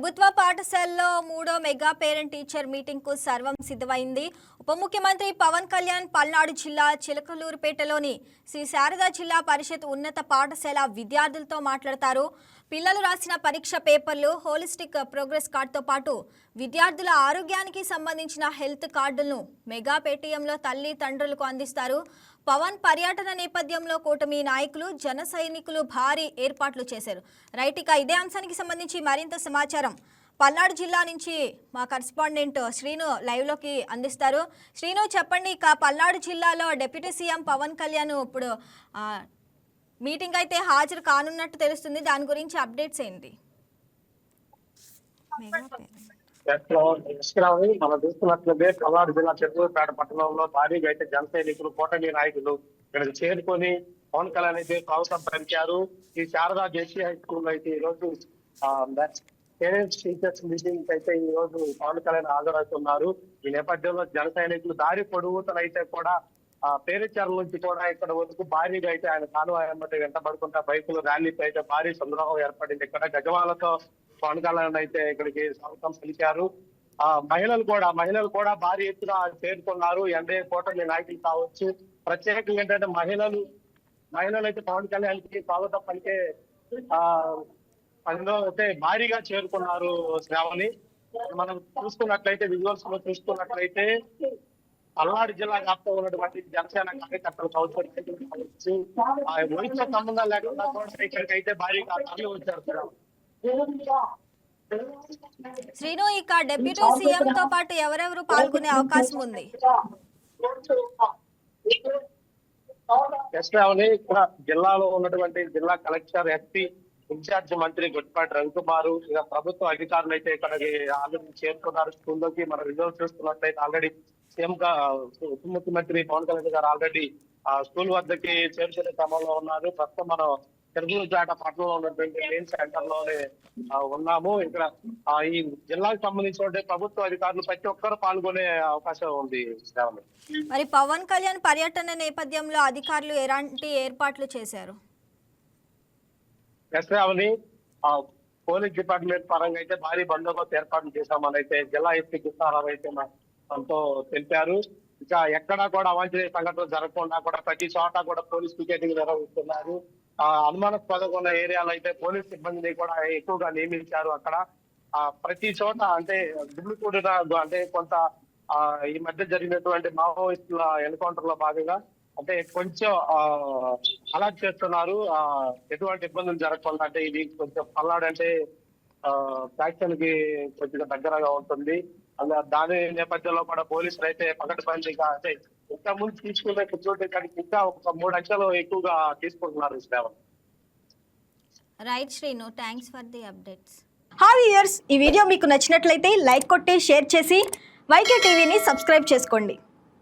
ప్రభుత్వ పాఠశాలలో మూడో మెగా పేరెంట్ టీచర్ మీటింగ్కు సర్వం సిద్ధమైంది. ఉప ముఖ్యమంత్రి పవన్ కళ్యాణ్ పల్నాడు జిల్లా చిలకలూరుపేటలోని శ్రీ శారదా జిల్లా పరిషత్ ఉన్నత పాఠశాల విద్యార్థులతో మాట్లాడతారు. పిల్లలు రాసిన పరీక్ష పేపర్లు హోలిస్టిక్ ప్రోగ్రెస్ కార్డుతో పాటు విద్యార్థుల ఆరోగ్యానికి సంబంధించిన హెల్త్ కార్డులను మెగా పేటీఎంలో తల్లి తండ్రులకు అందిస్తారు. పవన్ పర్యటన నేపథ్యంలో కూటమి నాయకులు జన సైనికులు భారీ ఏర్పాట్లు చేశారు. రైట్ ఇక ఇదే అంశానికి సంబంధించి మరింత సమాచారం. పల్నాడు జిల్లా నుంచి మా కరస్పాండెంట్ శ్రీను లైవ్లోకి అందిస్తారు. శ్రీను చెప్పండి ఇక పల్నాడు జిల్లాలో డిప్యూటీ సీఎం పవన్ కళ్యాణ్ ఇప్పుడు మీటింగ్ అయితే హాజరు కానున్నట్టు తెలుస్తుంది. దాని గురించి అప్డేట్స్ ఏంటి? మనం చూస్తున్నట్లయితే పల్నాడు జిల్లా చెరువుపేట పట్టణంలో భారీగా అయితే జన సైనికులు కూటమి నాయకులు ఇక్కడికి చేరుకొని పవన్ కళ్యాణ్ అయితే స్వాగతం పలికారు. ఈ శారదా జేసీ హై స్కూల్ అయితే ఈ రోజు పేరెంట్స్ టీచర్స్ మీటింగ్ అయితే ఈ రోజు పవన్ కళ్యాణ్ హాజరవుతున్నారు. ఈ నేపథ్యంలో జన సైనికులు దారి పొడుగుతనైతే కూడా పేరుచర్ల నుంచి కూడా ఇక్కడ వరకు భారీగా అయితే ఆయన కాలువమ్మటి వెంట పడుకుంటా బైకులు ర్యాలీతో అయితే భారీ సందర్భం ఏర్పడింది. ఇక్కడ గజవాలతో పవన్ కళ్యాణ్ అయితే ఇక్కడికి స్వాగతం పలికారు. ఆ మహిళలు కూడా మహిళలు కూడా భారీ ఎత్తున చేరుకున్నారు. ఎన్డీఏ కూటమి నాయకులు కావచ్చు. ప్రత్యేకంగా ఏంటంటే మహిళలు మహిళలు అయితే పవన్ కళ్యాణ్కి స్వాగతం పలికే ఆ పనిలో అయితే భారీగా చేరుకున్నారు శ్రావణి. మనం చూసుకున్నట్లయితే విజువల్స్లో చూసుకున్నట్లయితే పల్నాడు జిల్లా వ్యాప్తంగా ఉన్నటువంటి జనసేన కార్యకర్తలు కావచ్చు వయసుతో సంబంధం లేకుండా కూడా ఇక్కడికి అయితే భారీగా తరలి వచ్చారు. శ్రీను ఇక డిప్యూటీ సీఎం తో పాటు ఎవరెవరు పాల్గొనే అవకాశం ఉంది ఎస్ రావణి ఇక్కడ జిల్లాలో ఉన్నటువంటి జిల్లా కలెక్టర్ ఎస్పీ ఇన్ఛార్జ్ మంత్రి గుట్టిపాటి రవికుమార్ ఇక ప్రభుత్వ అధికారులు అయితే ఇక్కడికి ఆల్రెడీ చేరుకున్నారు. స్కూల్లోకి మనం రిజల్ట్ చూస్తున్నట్లయితే ఆల్రెడీ సీఎం గా ఉప ముఖ్యమంత్రి పవన్ కళ్యాణ్ గారు ఆల్రెడీ ఆ స్కూల్ వద్దకి చేరుకునే క్రమంలో ఉన్నారు. ప్రస్తుతం మనం తెలుగు జాట పట్టణంలో ఉన్నటువంటి మెయిన్ సెంటర్లోనే ఉన్నాము. ఇక్కడ ఈ జిల్లాకు సంబంధించిన ప్రభుత్వ అధికారులు ప్రతి ఒక్కరు పాల్గొనే అవకాశం ఉంది మరి పవన్ కళ్యాణ్ పర్యటన నేపథ్యంలో అధికారులు ఎలాంటి ఏర్పాట్లు చేశారు? దసరావని పోలీస్ డిపార్ట్మెంట్ పరంగా అయితే భారీ బందోబస్తు ఏర్పాటు చేశామని అయితే జిల్లా ఎస్పీ కృష్ణారావు అయితే మా- మనతో తెలిపారు. ఇక ఎక్కడా కూడా అవాంఛనీయ సంఘటనలు జరగకుండా కూడా ప్రతి చోట కూడా పోలీస్ పికెటింగ్ నిర్వహిస్తున్నారు. ఆ అనుమానాస్పదంగా ఉన్న ఏరియాలో అయితే పోలీస్ సిబ్బందిని కూడా ఎక్కువగా నియమించారు అక్కడ. ప్రతి చోట అంటే గుళ్ళు కూడా అంటే కొంత ఈ మధ్య జరిగినటువంటి మావోయిస్టుల ఎన్కౌంటర్లో భాగంగా అంటే కొంచెం అలర్ట్ చేస్తున్నారు. ఎటువంటి ఇబ్బందులు జరగకుండా అంటే ఇది కొంచెం పల్నాడు అంటే ఫ్యాక్షన్కి కొద్దిగా దగ్గరగా ఉంటుంది. అలా దాని నేపథ్యంలో కూడా పోలీసులు అయితే పగటిబందీగా అంటే ఇంకా ముందు తీసుకునే కూర్చోటి కానీ ఇంకా ఒక మూడు అంచెలు ఎక్కువగా తీసుకుంటున్నారు Shravan right Srinu thanks for the updates. Hi years ఈ వీడియో మీకు నచ్చినట్లయితే లైక్ కొట్టి షేర్ చేసి వైకే టీవీని సబ్స్క్రైబ్ చేసుకోండి.